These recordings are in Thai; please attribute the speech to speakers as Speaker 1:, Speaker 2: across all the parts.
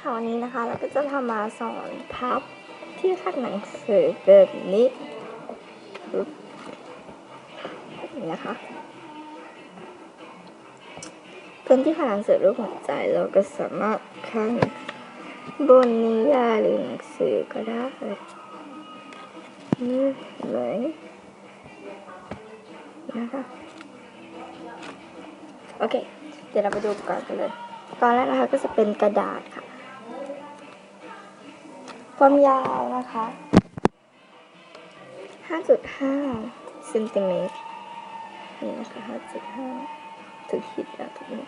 Speaker 1: ค่ะวันนี้นะคะ เราก็จะทำมาสอนพับที่ข้างหนังสือแบบนี้นะคะพื้นที่ข้างหนังสือรูปหัวใจเราก็สามารถข้างบนนิยายหรือหนังสือก็ได้นี่เห็นไหมนะคะโอเค เดี๋ยวเราไปดูก่อนกันเลย ตอนแรกนะคะก็จะเป็นกระดาษค่ะ ความยาวนะคะ 5.5เซนติเมตร นี่นะคะ 5.5 ถึงขีดแล้วตรงนี้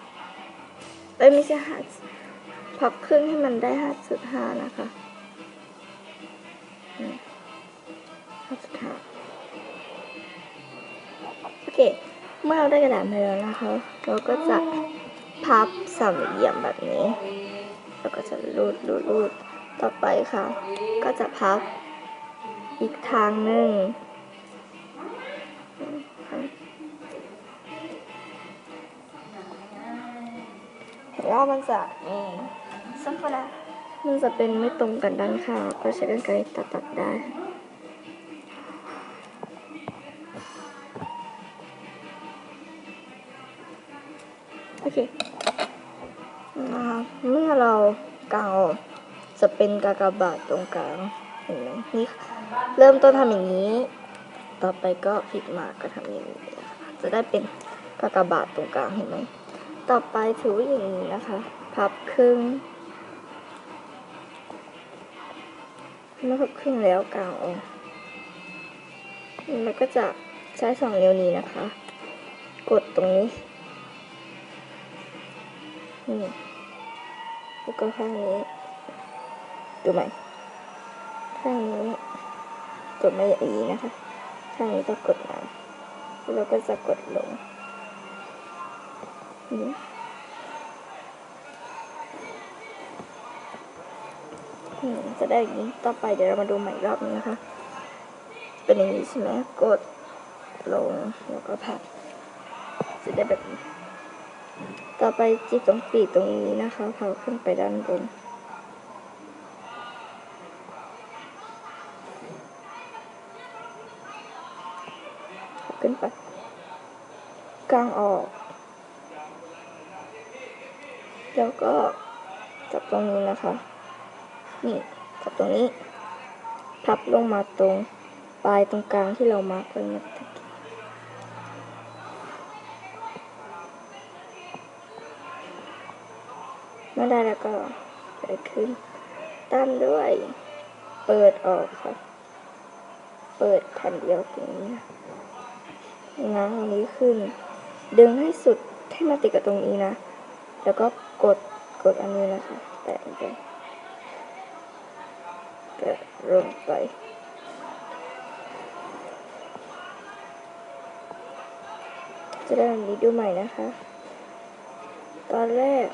Speaker 1: เอ้ยไม่ใช่5พับครึ่งให้มันได้ 5.5 นะคะนี่5.5โอเค เมื่อเราได้กระดาษมาแล้วนะคะ เราก็จะพับสามเหลี่ยมแบบนี้ แล้วก็จะรูดรูดรูด ต่อไปค่ะ ก็จะพับอีกทางหนึ่งเห็นว่ามันจะนี่สักคนละมันจะเป็นไม่ตรงกันด้านข้างก็ใช้กรรไกรตัดตัดได้โอเคนะคะเมื่อเรากางออก จะเป็นกากบาทตรงกลางเห็นไหมนี่เริ่มต้นทำอย่างนี้ ต่อไปก็พลิกมาก็ทำอย่างนี้จะได้เป็นกากบาทตรงกลางเห็นไหมต่อไปถืออย่างนี้นะคะ พับครึ่งเมื่อพับครึ่งแล้วกางออกแล้วก็จะใช้สองนิ้วนี้นะคะ กดตรงนี้นี่แล้วก็ข้างนี้ ดูไหมข้างนี้กดมาอย่างนี้นะคะ ข้างนี้ก็กดมาแล้วก็จะกดลงนี่จะได้อย่างนี้ต่อไปเดี๋ยวเรามาดูใหม่รอบนึงนะคะ เป็นอย่างนี้ใช่ไหมกดลงแล้วก็พับจะได้แบบนี้ ต่อไปจิบตรงปีกตรงนี้นะคะเผาขึ้นไปด้านบน ขึ้นไป กลางออก แล้วก็จับตรงนี้นะคะ นี่จับตรงนี้ พับลงมาตรงปลายตรงกลางที่เรามาร์กไว้เมื่อกี้เมื่อได้แล้วก็เปิดขึ้นตามด้วย เปิดออกค่ะ เปิดแผ่นเดียวตรงนี้นะ ง้างตรงนี้ขึ้น ดึงให้สุดให้มาติดกับตรงนี้นะ แล้วก็กดกดอันนี้นะคะแตะไปแตะลงไปจะได้แบบนี้ดูใหม่นะคะ ตอนแรก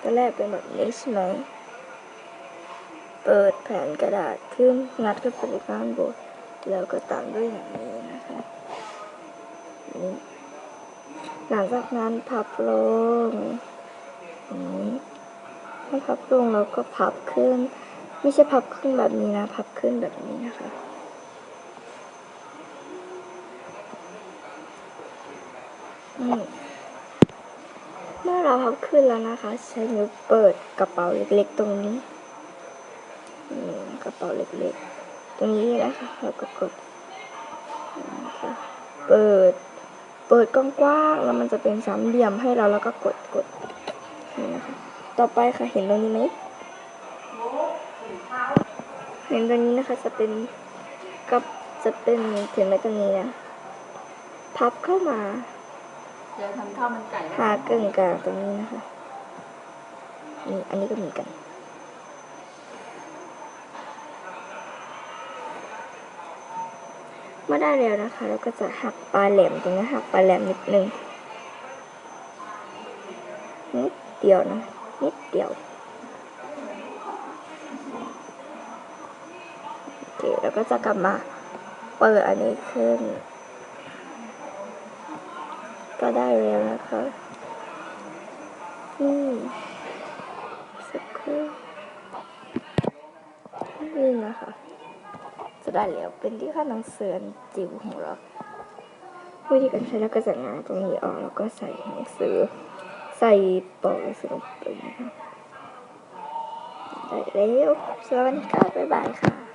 Speaker 1: ตอนแรกเป็นแบบนี้ใช่ไหมเปิดแผ่นกระดาษขึ้นงัดขึ้นไปข้างบน แล้วก็ตามด้วยอย่างนี้นะคะนี่หลังจากนั้นพับลงอย่างนี้ถ้าพับลงแล้วก็พับขึ้น ไม่ใช่พับขึ้นแบบนี้นะ พับขึ้นแบบนี้นะคะเมื่อเราพับขึ้นแล้วนะคะ ใช้นิ้วเปิดกระเป๋าเล็กๆตรงนี้นกระเป๋าเล็กๆ ตรงนี้นะคะแล้วก็กดนะคะเปิด เปิดกว้างๆแล้วมันจะเป็นสามเหลี่ยมให้เราแล้วก็กดกดนี่นะคะต่อไปค่ะเห็นตรงนี้ไหมเห็นตรงนี้นะคะจะเป็นกับจะเป็นเห็นไหมตรงนี้นะพับเข้ามา
Speaker 2: เดี๋ยวทำข้าวมันไก่
Speaker 1: หากึ่งกลางตรงนี้นะคะนี่อันนี้ก็เหมือนกัน เมื่ได้แล้วนะคะแล้วก็จะหักปลายแหลมตรงนี้หักปลายแหลมนิดนึงนิดเดียวนะนิดเดียวโอเคแล้วก็จะกลับมาเปิดอันนี้ขึ้น ก็ได้แล้วนะคะอืมสักครู่นี่นะคะ ได้แล้ว เป็นที่ขั้นหนังสือนจิ๋วของเราวิธีการใช้แล้วก็จะงางตรงนี้ออกแล้วก็ใส่หนังสือ ใส่ปอกหนังสือลงไปนะคะได้แล้วสวัสดีค่ะบ๊ายบายค่ะ